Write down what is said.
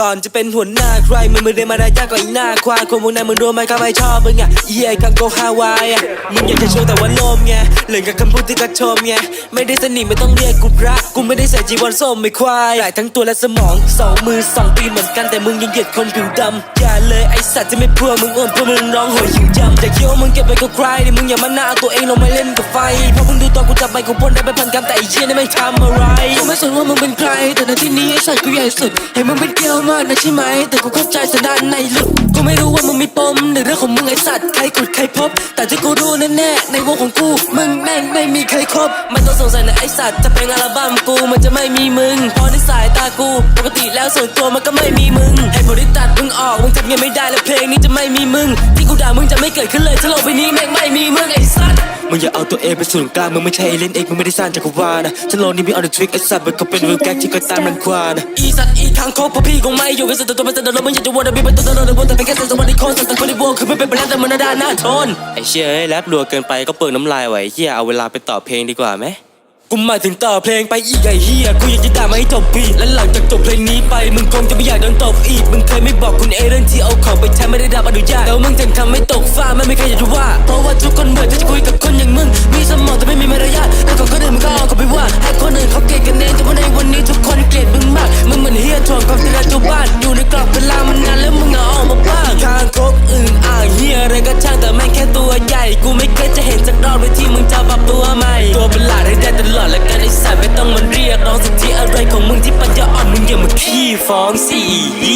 ก่อนจะเป็นหัวหน้าใครมึงไม่ได้มารายาก็อีหน้าควายคนพวกนั้นมึงรู้ไหมเขาไม่ชอบมึงอะเหี้ยกังโกฮาวายอะมึงอยากจะโชว์แต่ว่าโลมไงเหลือกับคำพูดที่กระชมไงไม่ได้สนิทไม่ต้องเรียกกูพระกูไม่ได้ใส่จีวรส้มไม่ควายได้ทั้งตัวและสมองสองมือสองปีเหมือนกันแต่มึงยังเหยียดคนผิวดำอย่าเลยไอสัตว์จะไม่พัวมึงอ้วนเพราะมึงร้องโหยหิวยำแต่คิดว่ามึงเก็บไปกับใครนี่มึงอย่ามาหน้าเอาตัวเองลงมาเล่นกับไฟเพราะมึงดูตอนกูจับไปกูพ่นได้ไปพันกำแต่ไอเชี่ยนี่ไม่ทำอะไรกูไม่สนว่ามึงเป็นใครแต่ในที่นี้ไอสัตว์กูใหญ่สุดเห็นมึงเป็นเกลียวมากนะใช่ไหม แต่กูเข้าใจสดานในลึกกูไม่รู้ว่ามึงมีปมในเรื่องของมึงไอสัตว์ใครขุดใครพบ แต่ที่กูรู้แน่ๆในวงของกูมึงแม่งไม่มีใครครบมันต้องสงสัยในะไอสัตว์จะเป็นอัลบั้มกูมันจะไม่มีมึงเพราะในสายตากูปกติแล้วส่วนตัวมันก็ไม่มีมึงไอ้บริตัดมึงออกมึงทำยังไม่ได้และเพลงนี้จะไม่มีมึง ที่กูด่ามึงจะไม่เกิดขึ้นเลยถ้าโลกใบนี้แม่งไม่มีมึงไอสัตว์ มึงอย่าเอาตัวเองเป็นศูนย์กลางมึงไม่ใช่เอเล่นเองมึงไม่ได้สร้างจักรวาลนะฉันโลนี้มีออนเอะทริกไอสัตว์มันก็เป็นเรื่องแก๊กที่คอยตามรังควานอีสัตว์อีทางโคกเพราะพี่คงไม่อยู่กันสัตว์ตัวเป็นสัตว์แล้วมึงอยากจะวนแต่พี่เป็นตัวตลอดวนแต่เป็นแค่สัตว์สวัสดิคนสัตว์คนที่บวงคือไม่เป็นไปแล้วแต่มันน่าด่านหน้าทนไอเชี่ยเอ้ยแรปรัวเกินไปก็เปิดน้ำลายไหวเฮียเอาเวลาไปต่อเพลงดีกว่าไหม กูหมายถึงต่อเพลงไปอีกไอ้เฮียกูอยากจะด่ามาให้จบปีและหลังจากจบเพลงนี้ไป มึงคงจะไม่อยากโดนตบอีก มึงเคยไม่บอกคุณเอเรื่องที่เอาของไปใช้ไม่ได้รับอนุญาตแล้วมึงจึงทำให้ตกฟ้าไม่มีใครอยากจะว่า เพราะว่าทุกคนเหมือนที่จะคุยกับคนอย่างมึง มีสมองแต่ไม่มีมารยาทแล้วของคนอื่นมึงก็เอาเขาไปว่า ให้คนอื่นเขาเกลียดกันเองแต่ว่าในวันนี้ทุกคนเกลียดมึงมาก มึงเหมือนเฮียทวงความที่รักจุบ้านอยู่ในกรอบเวลามันนานแล้วมึงเอาออกมาบ้างทางคบอื่นอ่างเฮียอะไรก็ช่างแต่แม่งแค่ตัวใหญ่ กูไม่เคยจะเห็นสักรอบเลยที่มึงจะปรับตัวใหม่ตัวเป็นหลาาย